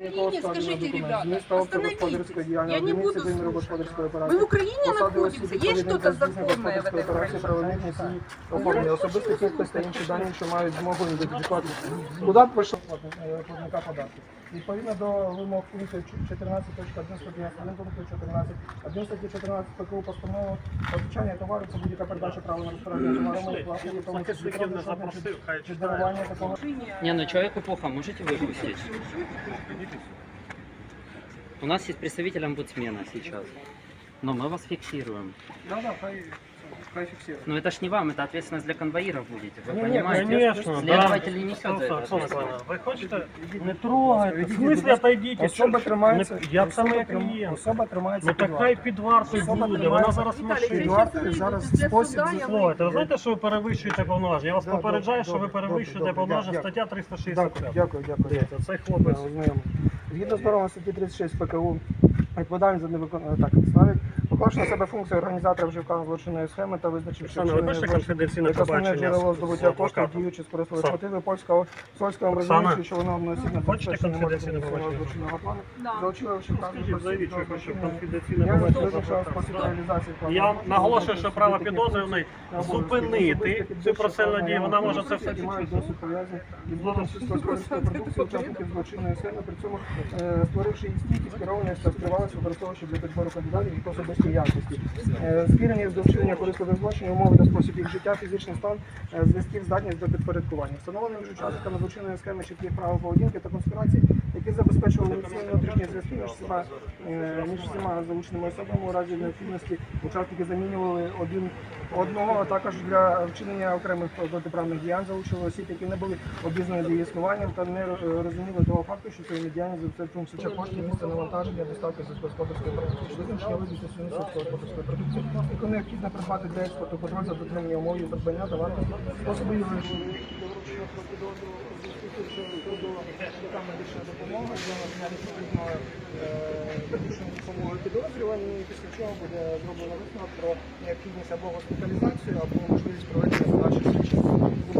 Украине, скажите, ребята, Місто остановитесь. господарської діяльності, Я не буду адміністративної слушать. господарської Мы в операції. Украине Посади находимся. осіб, Есть відповідних что-то до здійснення законное в господарської этой операції, Украине? правомірність її оформлення, особисті підпис та інші дані, що мають змогу ідентифікувати. Куди прийшов платника податків. Відповідно до вимог пункту 14.1 статті 1 пункту 14, 1 статті 14 ПКУ постанову постачання товару це будь-яка передача права на розпорядження товарами, власне, тому Захисників не запросив, хай чи читає. дарування такого. Не, ну человеку плохо, можете выпустить? У нас есть представитель омбудсмена сейчас. Но мы вас фиксируем. Да, да, хай, хай фіксує. Но это ж не вам, это ответственность для конвоиров будете. Вы Не, не, понимаете? Конечно, Следователь да. не несет за Оксана, это Оксана ответственность. Миколаївна, ви хочете? Не Будь трогайте. ласка, В відійдіть, смислі будь ласка. отойдіть? Особа Що- тримається. Не- Я б саме особа як трим- клієнт. Особа тримається Ну під так хай під вартою Особа буде, тримається. вона зараз в Віталій, машині. Під це вартою щас зараз вийдуть для спосіб суда, я Слухайте, ви вийду. знаєте, що ви перевищуєте повноваження? Я вас Да, попереджаю, що ви добре, перевищуєте добре, повноваження дякую. стаття Дякую, 365. дякую, дякую. Дивіться, цей Ми хлопець. ознайомимо. Згідно з нормами статті 36 ПКУ, відповідальність за невиконання так ставить, поклавши на себе функцію організатора вже вказаної злочинної схеми та визначивши Оксана, ви вчинення злочину як основне джерело здобуття коштів, діючи скористали мотиви польського польського розуміючи, що вона одноосібно забезпечує конфіденційне можливість злочинного плану, що хочете злочинний конфіденційне Я спосіб реалізації. Я наголошую, що право підозрюваний зупинити цю процесуальну дію. Вона може це все мають досить пов'язані із злотом сільськогосподарської продукції учасників злочинної схеми, при цьому е, створивши її стійкість, керованість та втривалість, використовуючи для підбору кандидатів їх особисті якості. Е, Спірення до вчинення корисливих злочинів, умови та спосіб їх життя, фізичний стан, е, зв'язків, здатність до підпорядкування. Встановленим між учасниками злочинної схеми чіткі право поведінки та конспірації, які забезпечували внутрішні зв'язки між всіма, е, між всіма залученими особами у разі необхідності учасники замінювали один одного, а також для вчинення окремих протиправних діянь залучили осіб, які не були обізнані з її існуванням та не розуміли того факту, що своїми діяннями забезпечують суча коштів місце навантаження, доставки сільськогосподарської продукції, сільськогосподарської продукції, яку необхідно придбати для експорту контроль за дотримання умов її придбання. Яка медична допомога медичної допомоги підозрювані, після чого буде зроблено висновок про необхідність або госпіталізацію, або можливість проведення